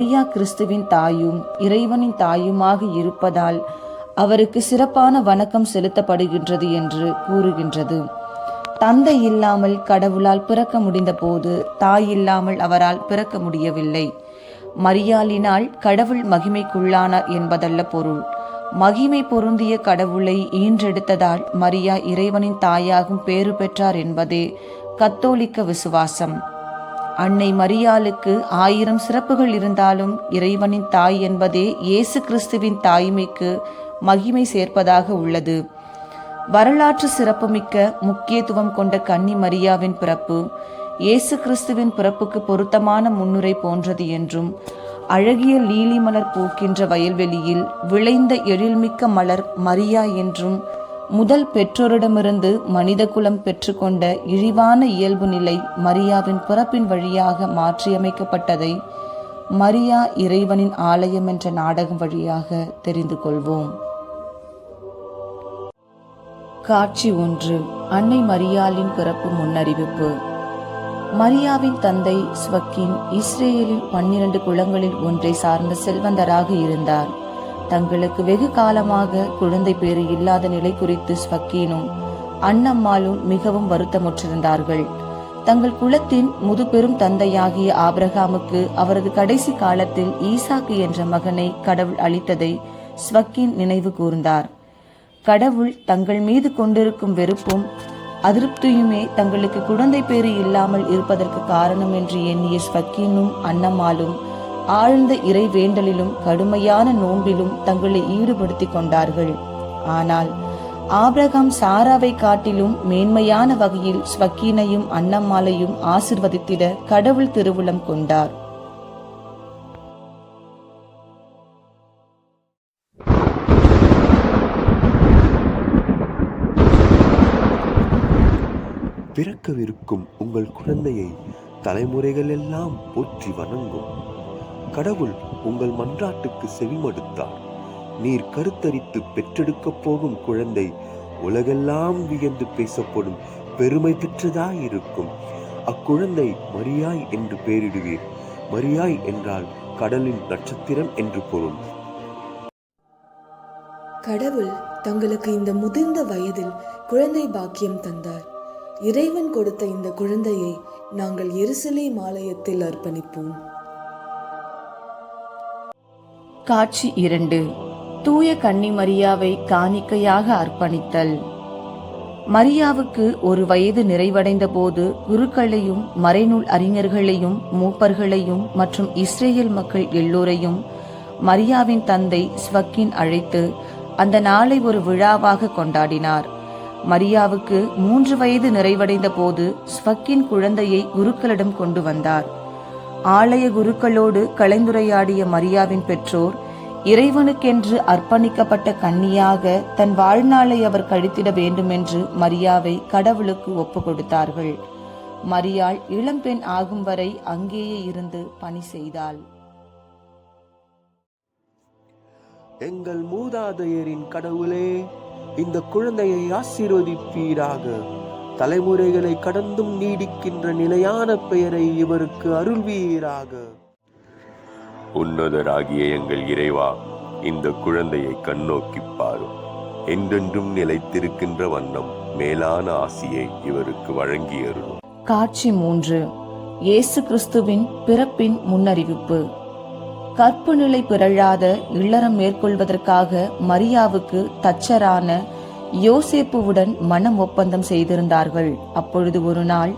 மரியா கிறிஸ்துவின் தாயும் இறைவனின் தாயுமாக இருப்பதால் அவருக்கு சிறப்பான வணக்கம் செலுத்தப்படுகின்றது என்று கூறுகின்றது. தந்தை இல்லாமல் கடவுளால் பிறக்க முடிந்தபோது தாய் இல்லாமல் அவரால் பிறக்க முடியவில்லை. மரியாளினால் கடவுள் மகிமைக்குள்ளானார் என்பதல்ல பொருள். மகிமை பொருந்திய கடவுளை ஈன்றெடுத்ததால் மரியா இறைவனின் தாயாகும் பேறு பெற்றார் என்பதே கத்தோலிக்க விசுவாசம். அன்னை மரியாளுக்கு ஆயிரம் சிறப்புகள் இருந்தாலும் இறைவனின் தாய் என்பதே இயேசு கிறிஸ்துவின் தாய்மைக்கு மகிமை சேர்ப்பதாக உள்ளது. வரலாற்று சிறப்புமிக்க முக்கியத்துவம் கொண்ட கன்னி மரியாவின் பிறப்பு இயேசு கிறிஸ்துவின் பிறப்புக்கு பொருத்தமான முன்னுரை போன்றது என்றும் அழகிய லீலி மலர் பூக்கின்ற வயல்வெளியில் விளைந்த எழில்மிக்க மலர் மரியா என்றும் முதல் பெற்றோரிடமிருந்து மனிதகுலம் பெற்றுக்கொண்ட இழிவான இயல்பு நிலை மரியாவின் பிறப்பின் வழியாக மாற்றியமைக்கப்பட்டதை மரியா இறைவனின் ஆலயம் என்ற நாடகம் வழியாக தெரிந்து கொள்வோம். காட்சி ஒன்று. அன்னை மரியாலின் பிறப்பு முன்னறிவிப்பு. மரியாவின் தந்தை ஸ்வக்கின் இஸ்ரேலில் பன்னிரண்டு குளங்களில் ஒன்றை சார்ந்த செல்வந்தராக இருந்தார். தங்களுக்கு வெகு காலமாக குழந்தை பேறு இல்லாத நிலை குறித்து ஸ்வக்கீனும் அன்னம்மாளும் மிகவும் வருத்தமுற்றிருந்தார்கள். தங்கள் குலத்தின் முதுபெரும் தந்தையாகிய ஆபிரகாமுக்கு அவரது கடைசி காலத்தில் ஈசாக்கு என்ற மகனை கடவுள் அளித்ததை ஸ்வக்கின் நினைவு கூர்ந்தார். கடவுள் தங்கள் மீது கொண்டிருக்கும் வெறுப்பும் அதிருப்தியுமே தங்களுக்கு குழந்தை பேறு இல்லாமல் இருப்பதற்கு காரணம் என்று எண்ணிய ஸ்வக்கீனும் அன்னம்மாளும் ஆழ்ந்த இறை வேண்டலிலும் கடுமையான நோன்பிலும் தங்களை ஈடுபடுத்திக் கொண்டார்கள். ஆனால் ஆபிரகாம் சாராவை காட்டிலும் மேன்மையான வகையில் ஸ்வக்கீனையும் அன்னம்மாளையும் ஆசிர்வதித்திட கடவுள் திருவுளம் கொண்டார். பிறக்கவிருக்கும் உங்கள் குழந்தையை தலைமுறைகள் எல்லாம் போற்றி வணங்கும். கடவுள் உங்கள் மன்றாட்டுக்கு செவிமடுத்தார். நீர் கருத்தரித்து பெற்றெடுக்கப் போகும் குழந்தை உலகெல்லாம் வியந்து பேசப்படும் பெருமை பெற்றதாயிருக்கும். அக்குழந்தை மரியாய் என்று பெயரிடுவீர் மரியாய் என்றால் கடலின் நட்சத்திரம் என்று பொருள். கடவுள் தங்களுக்கு இந்த முதிர்ந்த வயதில் குழந்தை பாக்கியம் தந்தார். இறைவன் கொடுத்த இந்த குழந்தையை நாங்கள் எருசலேம் ஆலயத்தில் அர்ப்பணிப்போம். காட்சி இரண்டு. தூய கன்னி மரியாவை காணிக்கையாக அர்ப்பணித்தல். மரியாவுக்கு ஒரு வயது நிறைவடைந்த போது குருக்களையும் மறைநூல் அறிஞர்களையும் மூப்பர்களையும் மற்றும் இஸ்ரேல் மக்கள் எல்லோரையும் மரியாவின் தந்தை ஸ்வக்கின் அழைத்து அந்த நாளை ஒரு விழாவாக கொண்டாடினார். மரியாவுக்கு மூன்று வயது நிறைவடைந்த போது ஸ்வக்கின் குழந்தையை குருக்களிடம் கொண்டு வந்தார். ஆலய குருக்களோடு கலந்துரையாடிய மரியாவின் பெற்றோர் இறைவனுக்கென்று அர்ப்பணிக்கப்பட்ட கன்னியாக தன் வாழ்நாளை அவர் கழித்திட வேண்டுமென்று மரியாவை கடவுளுக்கு ஒப்பு கொடுத்தார்கள். மரியாள் இளம்பெண் ஆகும் வரை அங்கேயே இருந்து பணி செய்தாள். எங்கள் மூதாதையரின் கடவுளே இந்த குழந்தையை ஆசீர்வதிப்பீராக. தலைமுறைகளை கடந்தும் நீடிக்கின்ற நிலையான பெயரை இவருக்கு அருள்வீராக. உன்னதராகிய எங்கள் இறைவா இந்த குழந்தையை கண்ணோக்கிப் பாரும் என்றென்றும் நிலைத்திருக்கின்ற வண்ணம் மேலான ஆசியை இவருக்கு வழங்கியருளும். காட்சி மூன்று. இயேசு கிறிஸ்துவின் பிறப்பின் முன்னறிவிப்பு. கற்பு நிலை பிறழாத இல்லறம் மேற்கொள்வதற்காக மரியாவுக்கு தச்சரான யோசேப்புவுடன் மனம் ஒப்பந்தம் செய்திருந்தார்கள். அப்பொழுது ஒரு நாள்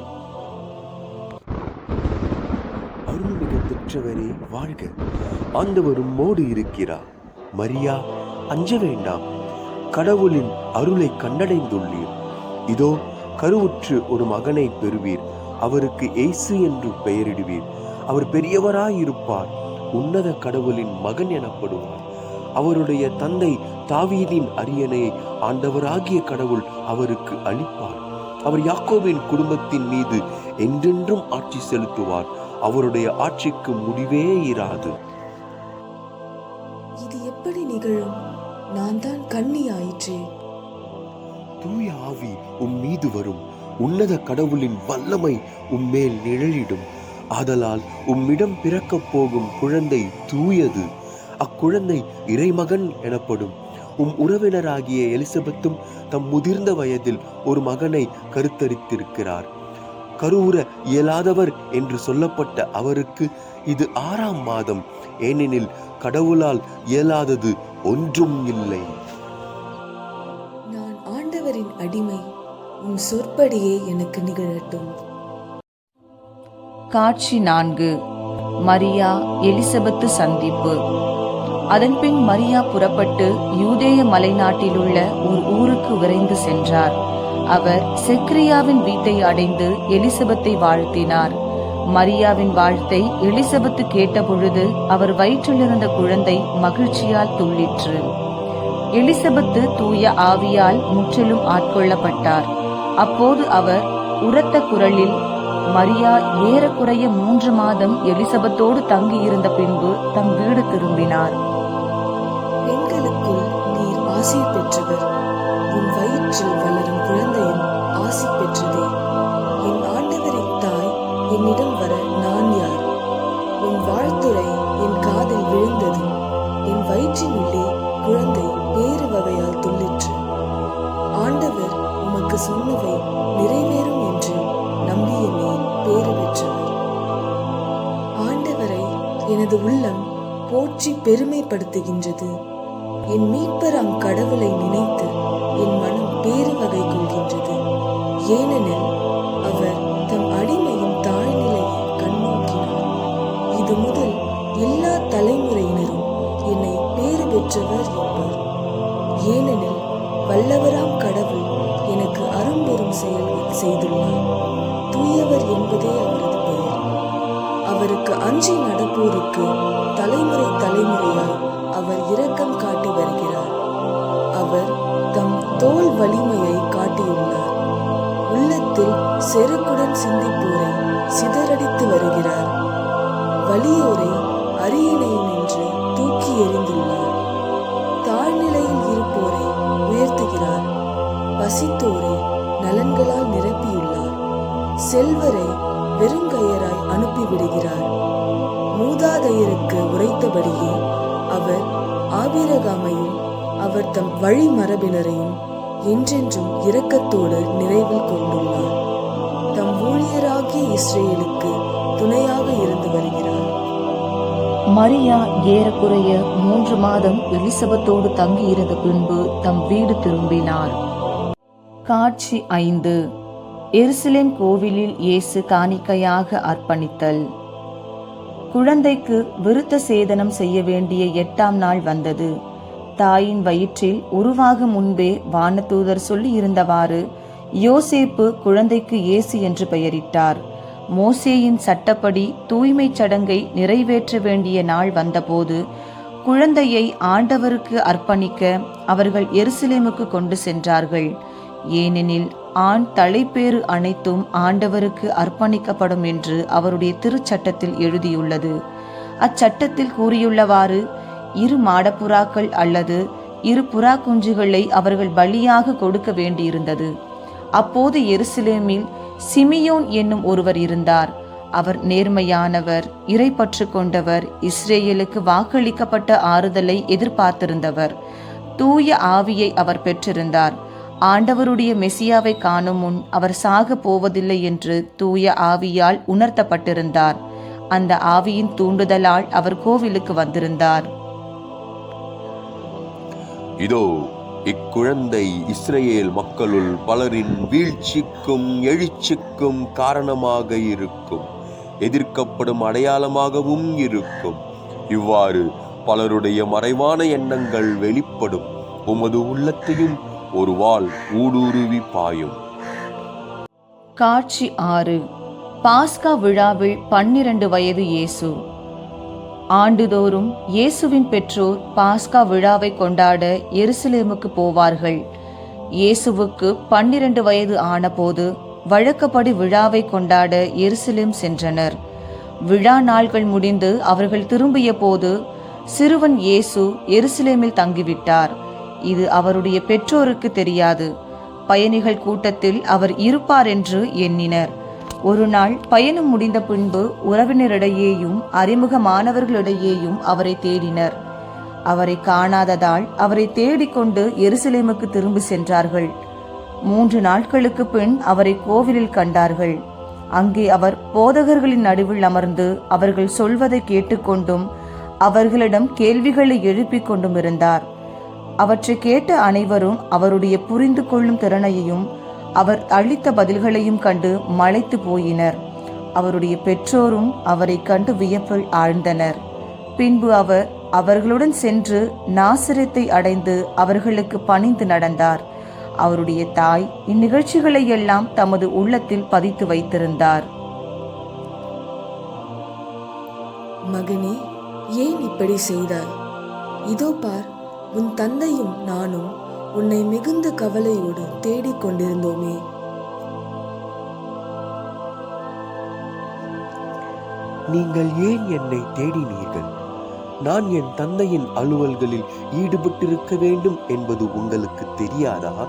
அருள்மிகு பெற்றவரே வாழ்க. ஆண்டவரும் மோடு இருக்கிறார். மரியா அஞ்ச வேண்டாம். கடவுளின் அருளை கண்டடைந்துள்ளீர். இதோ கருவுற்று ஒரு மகனை பெறுவீர். அவருக்கு ஏசு என்று பெயரிடுவீர். அவர் பெரியவராயிருப்பார். உன்னத கடவுளின் மகன் எனப்படுவார். அவருடைய தந்தை தாவீதின் அரியணை ஆண்டவராகிய கடவுள் அவருக்கு அளிப்பார். அவர் யாக்கோபின் குடும்பத்தின் மீது என்றென்றும் ஆட்சி செலுத்துவார். அவருடைய ஆட்சிக்கு முடிவே இராது. இது எப்படி நிகழும்? நான் தான் கன்னி ஆயிற்றே தூய ஆவி உம் மீது வரும். உன்னத கடவுளின் வல்லமை உம்மேல் நிழலிடும். ஆதலால் உம்மிடம் பிறக்கப் போகும் குழந்தை தூயது. அக்குழந்தை இறைமகன் எனப்படும். உம் உறவினராகிய எலிசபெத்தும் தம் முதிர்ந்த வயதில் ஒரு மகனை கருத்தரித்திருக்கிறார். கருவுற இயலாதவர் என்று சொல்லப்பட்ட அவருக்கு இது ஆறாம் மாதம். ஏனெனில் கடவுளால் இயலாதது ஒன்றும் இல்லை. நான் ஆண்டவரின் அடிமை உன் சொற்படியே எனக்கு நிகழட்டும். காட்சி நான்கு. மரியா எலிசபெத்து சந்திப்பு. அதன்பின் மரியா புறப்பட்டு யூதேய மலைநாட்டிலுள்ள ஒரு ஊருக்கு விரைந்து சென்றார். அவர் செக்ரியாவின் வீட்டை அடைந்து எலிசபெத்தை வாழ்த்தினார். மரியாவின் வாழ்த்தை எலிசபெத்து கேட்டபொழுது அவர் வயிற்றிலிருந்த குழந்தை மகிழ்ச்சியால் துள்ளிற்று. எலிசபெத்து தூய ஆவியால் முற்றிலும் ஆட்கொள்ளப்பட்டார். அப்போது அவர் உரத்த குரலில் மரியா ஏறக்குறைய மூன்று மாதம் எலிசபெத்தோடு தங்கியிருந்த பின்பு தம் வீடு திரும்பினார். என்னிடம் வர நான் யார்? உன் வாழ்த்துரை என் காதில் விழுந்தது. என் வயிற்றின் உள்ளே குழந்தை வேறு வகையால் துள்ளிற்று. ஆண்டவர் உமக்கு சொன்னவை நிறைவேறும் என்று நம்பிய மேல் பேறு பெற்றவர். ஆண்டவரை எனது உள்ளம் போற்றி பெருமைப்படுத்துகின்றது. என் மீட்பராம் கடவுளை நினைத்து என் மனம் பேறு வகை கொள்கின்றது. ஏனெனில் இன்று முதல் எல்லா தலைமுறையினரும் என்னை பேறு பெற்றவர் என்பார். ஏனெனில் வல்லவராம் கடவுள் எனக்கு அரும்பெரும் செயல்கள் செய்துள்ளார். தூயவர் என்பதே அவரது பெயர். அவருக்கு அஞ்சி நடப்போருக்கு தலைமுறை தலைமுறையாய் அவர் இரக்கம் காட்டி வருகிறார். அவர் தம் தோல் வலிமையை காட்டியுள்ளார். உள்ளத்தில் செருக்குடன் சிந்திப்போரை சிதறடித்து வருகிறார். வலியோரை அரியணை நின்று தூக்கி எறிந்துள்ளார். தாழ்நிலையில் இருப்போரை உயர்த்துகிறார். பசித்தோரை நலன்களால் நிரப்பியுள்ளார். செல்வரை வெறுங்கையராய் அனுப்பிவிடுகிறார். மூதாதையருக்கு உரைத்தபடியே அவர் ஆபிரகாமையும் அவர் தம் வழிமரபினரையும் என்றென்றும் இரக்கத்தோடு நிறைவில் கொண்டுள்ளார். தம் ஊழியராகிய இஸ்ரேலுக்கு துணையாக இருந்து வருகிறார். மரியா ஏறக்குறைய மூன்று மாதம் எலிசபெத்தோடு தங்கியிருந்த பின்பு தம் வீடு திரும்பினார். காட்சி ஐந்து. எருசலேம் கோவிலில் இயேசு காணிக்கையாக அர்ப்பணித்தல். குழந்தைக்கு விருத்த சேதனம் செய்ய வேண்டிய எட்டாம் நாள் வந்தது. தாயின் வயிற்றில் உருவாகும் முன்பே வானதூதர் சொல்லி இருந்தவாறு யோசேப்பு குழந்தைக்கு இயேசு என்று பெயரிட்டார். மோசேயின் சட்டப்படி தூய்மைச் சடங்கை நிறைவேற்ற வேண்டிய நாள் வந்தபோது குழந்தையை ஆண்டவருக்கு அர்ப்பணிக்க அவர்கள் எருசலேமுக்கு கொண்டு சென்றார்கள். ஏனெனில் ஆண் தலைப்பேறு அனைத்தும் ஆண்டவருக்கு அர்ப்பணிக்கப்படும் என்று அவருடைய திருச்சட்டத்தில் எழுதியுள்ளது. அச்சட்டத்தில் கூறியுள்ளவாறு இரு மாடப்புறாக்கள் அல்லது இரு புறா குஞ்சுகளை அவர்கள் பலியாக கொடுக்க வேண்டியிருந்தது. அப்போது எருசலேமில் சிமியோன் என்னும் ஒருவர் இருந்தார். அவர் நேர்மையானவர் இறைப்பற்று கொண்டவர் இஸ்ரேலுக்கு வாக்களிக்கப்பட்ட ஆறுதலை எதிர்பார்த்திருந்தவர். தூய ஆவியை அவர் பெற்றிருந்தார். ஆண்டவருடைய மெசியாவை காணும் முன் அவர் சாக போவதில்லை என்று தூய ஆவியால் உணர்த்தப்பட்டிருந்தார். அந்த ஆவியின் தூண்டுதலால் அவர் கோவிலுக்கு வந்திருந்தார். இதோ இக்குழந்தை இஸ்ரேல் மக்களுள் பலரின் வீழ்ச்சிக்கும் எழுச்சிக்கும் காரணமாக இருக்கும். எதிர்க்கப்படும் அடையாளமாகவும் இருக்கும். இவ்வாறு பலருடைய மறைவான எண்ணங்கள் வெளிப்படும். உமது உள்ளத்தையும் ஒரு வாள் ஊடுருவி பாயும். காட்சி ஆறு. பாஸ்கா விழாவில் பன்னிரண்டு வயது இயேசு. ஆண்டுதோறும் இயேசுவின் பெற்றோர் பாஸ்கா விழாவை கொண்டாட எருசலேமுக்கு போவார்கள். இயேசுவுக்கு பன்னிரண்டு வயது ஆனபோது வழக்கப்படி விழாவை கொண்டாட எருசலேம் சென்றனர். விழா நாள்கள் முடிந்து அவர்கள் திரும்பிய போது சிறுவன் இயேசு எருசலேமில் தங்கிவிட்டார். இது அவருடைய பெற்றோருக்கு தெரியாது. பயணிகள் கூட்டத்தில் அவர் இருப்பார் என்று எண்ணினர். ஒரு நாள் பயணம் முடிந்த பின்பு உறவினரிடையேயும் அறிமுகமானவர்களிடையேயும் அவரை தேடினர். அவரை காணாததால் அவரை தேடிக்கொண்டு எருசலேமுக்கு திரும்பி சென்றார்கள். மூன்று நாட்களுக்கு பின் அவரை கோவிலில் கண்டார்கள். அங்கே அவர் போதகர்களின் நடுவில் அமர்ந்து அவர்கள் சொல்வதை கேட்டுக்கொண்டும் அவர்களிடம் கேள்விகளை எழுப்பிக் கொண்டும் இருந்தார். அவற்றை கேட்ட அனைவரும் அவருடைய புரிந்து கொள்ளும் திறனையும் அவர் அளித்த பதில்களையும் கண்டு மலைத்து போயினர். அவருடைய பெற்றோரும் அவரை கண்டு வியப்பில் ஆழ்ந்தனர். பின்பு அவர் அவர்களுடன் சென்று நாசரத்தை அடைந்து அவர்களுக்கு பணிந்து நடந்தார். அவருடைய தாய் இந்நிகழ்ச்சிகளை எல்லாம் தமது உள்ளத்தில் பதித்து வைத்திருந்தார். மகனே ஏன் இப்படி செய்தாய்? இதோ பார் உன் தந்தையும் நானும் உன்னை மிகுந்த கவலையோடு தேடிக் கொண்டிருந்தோமே. நீங்கள் ஏன் என்னை தேடினீர்கள்? நான் என் தந்தையின் அலுவல்களில் ஈடுபட்டிருக்க வேண்டும் என்பது உங்களுக்கு தெரியாதா?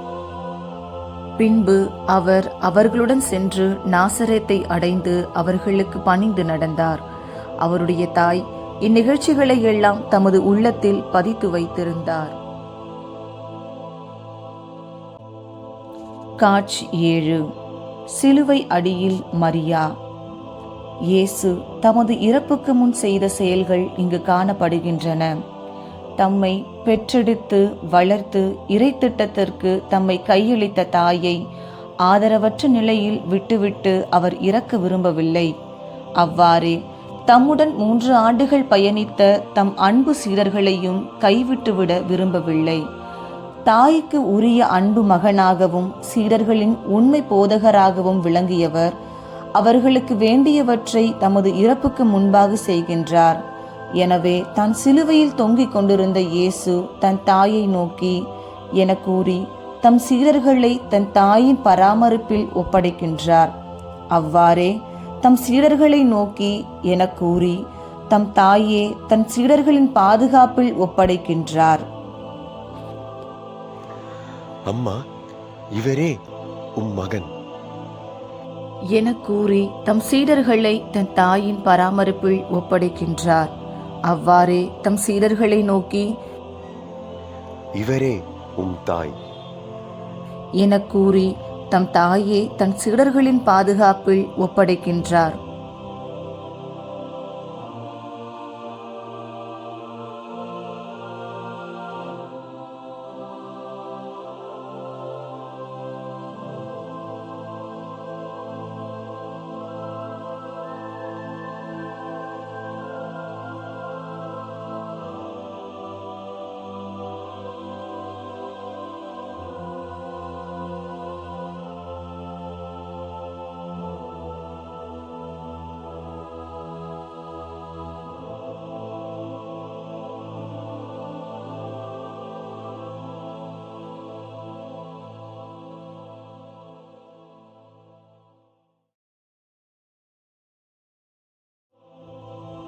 பின்பு அவர் அவர்களுடன் சென்று நாசரேத்தை அடைந்து அவர்களுக்கு பணிந்து நடந்தார். அவருடைய தாய் இந்நிகழ்ச்சிகளை எல்லாம் தமது உள்ளத்தில் பதித்து வைத்திருந்தார். காட்சி ஏழு. சிலுவை அடியில் மரியா. இயேசு தமது இறப்புக்கு முன் செய்த செயல்கள் இங்கு காணப்படுகின்றன. தம்மை பெற்றெடுத்து வளர்த்து இறை திட்டத்திற்கு தம்மை கையளித்த தாயை ஆதரவற்ற நிலையில் விட்டுவிட்டு அவர் இறக்க விரும்பவில்லை. அவ்வாறே தம்முடன் மூன்று ஆண்டுகள் பயணித்த தம் அன்பு சீடர்களையும் கைவிட்டுவிட விரும்பவில்லை. தாய்க்கு உரிய அன்பு மகனாகவும் சீடர்களின் உண்மை போதகராகவும் விளங்கியவர். அவர்களுக்கு வேண்டியவற்றை தமது இறப்புக்கு முன்பாக செய்கின்றார். எனவே தான் சிலுவையில் தொங்கிக் கொண்டிருந்த இயேசு தன் தாயை நோக்கி என கூறி தம் சீடர்களை தன் தாயின் பராமரிப்பில் ஒப்படைக்கின்றார். அவ்வாறே தம் சீடர்களை நோக்கி என கூறி தம் தாயே தன் சீடர்களின் பாதுகாப்பில் ஒப்படைக்கின்றார். அம்மா இவரே உம் மகன். என கூறி தம் சீடர்களை தன் தாயின் பராமரிப்பில் ஒப்படைக்கின்றார். அவ்வாறே தம் சீடர்களை நோக்கி இவரே உம் தாய். என கூறி தம் தாயே தன் சீடர்களின் பாதுகாப்பில் ஒப்படைக்கின்றார்.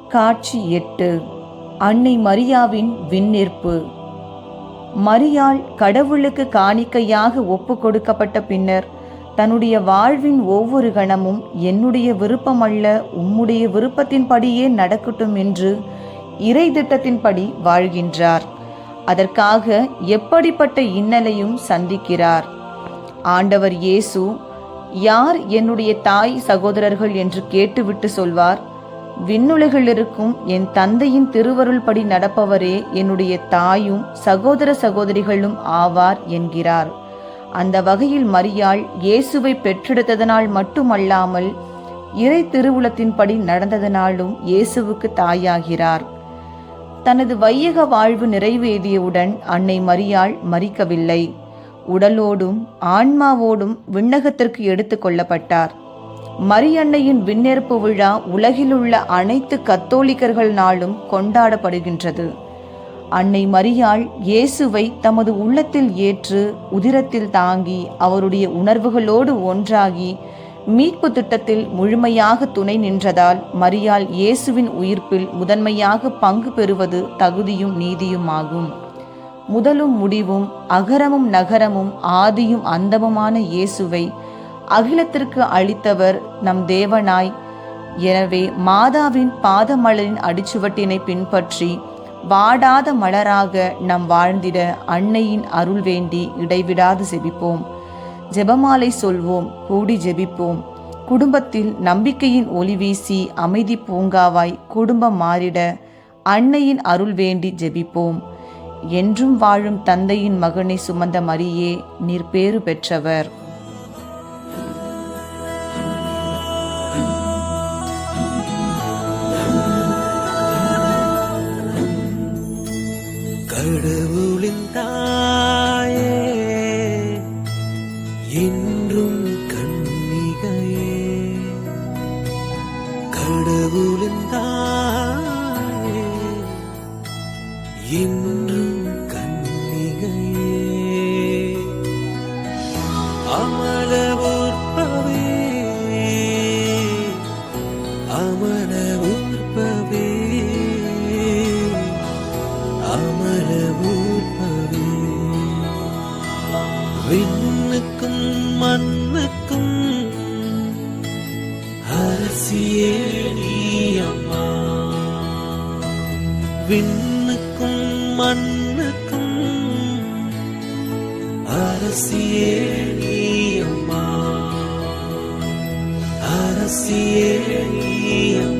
காட்சி எட்டு. அன்னை மரியாவின் விண்ணிற்பு. மரியாள் கடவுளுக்கு காணிக்கையாக ஒப்பு கொடுக்கப்பட்ட பின்னர் தன்னுடைய வாழ்வின் ஒவ்வொரு கணமும் என்னுடைய விருப்பமல்ல உம்முடைய விருப்பத்தின்படியே நடக்கட்டும் என்று இறை திட்டத்தின்படி வாழ்கின்றார். அதற்காக எப்படிப்பட்ட இன்னலையும் சந்திக்கிறார். ஆண்டவர் இயேசு யார் என்னுடைய தாய் சகோதரர்கள் என்று கேட்டுவிட்டு சொல்வார் விண்ணுலகில் இருக்கும் என் தந்தையின் திருவருள்படி நடப்பவரே என்னுடைய தாயும் சகோதர சகோதரிகளும் ஆவார் என்கிறார். அந்த வகையில் மரியாள் இயேசுவை பெற்றெடுத்ததனால் மட்டுமல்லாமல் இறை திருவுளத்தின்படி நடந்ததனாலும் இயேசுவுக்கு தாயாகிறார். தனது வையக வாழ்வு நிறைவேறியவுடன் அன்னை மரியாள் மறிக்கவில்லை உடலோடும் ஆன்மாவோடும் விண்ணகத்திற்கு எடுத்து கொள்ளப்பட்டார். மரியன்னையின் விண்ணேற்பு விழா உலகிலுள்ள அனைத்து கத்தோலிக்கர்கள் நாளும் கொண்டாடப்படுகின்றது. அன்னை மரியாள் இயேசுவை தமது உள்ளத்தில் ஏற்று உதிரத்தில் தாங்கி அவருடைய உணர்வுகளோடு ஒன்றாகி மீட்பு திட்டத்தில் முழுமையாக துணை நின்றதால் மரியாள் இயேசுவின் உயிர்ப்பில் முதன்மையாக பங்கு பெறுவது தகுதியும் நீதியுமாகும் முதலும் முடிவும் அகரமும் நகரமும் ஆதியும் அந்தமுமான இயேசுவை அகிலத்திற்கு அளித்தவர் நம் தேவனாய். எனவே மாதாவின் பாதமலரின் அடிச்சுவட்டினை பின்பற்றி வாடாத மலராக நம் வாழ்ந்திட அன்னையின் அருள் வேண்டி இடைவிடாது ஜெபிப்போம் ஜெபமாலை சொல்வோம் கூடி ஜெபிப்போம். குடும்பத்தில் நம்பிக்கையின் ஒளி வீசி அமைதி பூங்காவாய் குடும்பம் மாறிட அன்னையின் அருள் வேண்டி ஜெபிப்போம். என்றும் வாழும் தந்தையின் மகனை சுமந்த மரியே நீர் பேறு பெற்றவர். கடவுளின் தாயே என் விண்ணுக்கும் மண்ணுக்கும் அரசியே நீ அம்மா. விண்ணுக்கும் மண்ணுக்கும் அரசியே நீ அம்மா. அரசியே நீ அம்மா.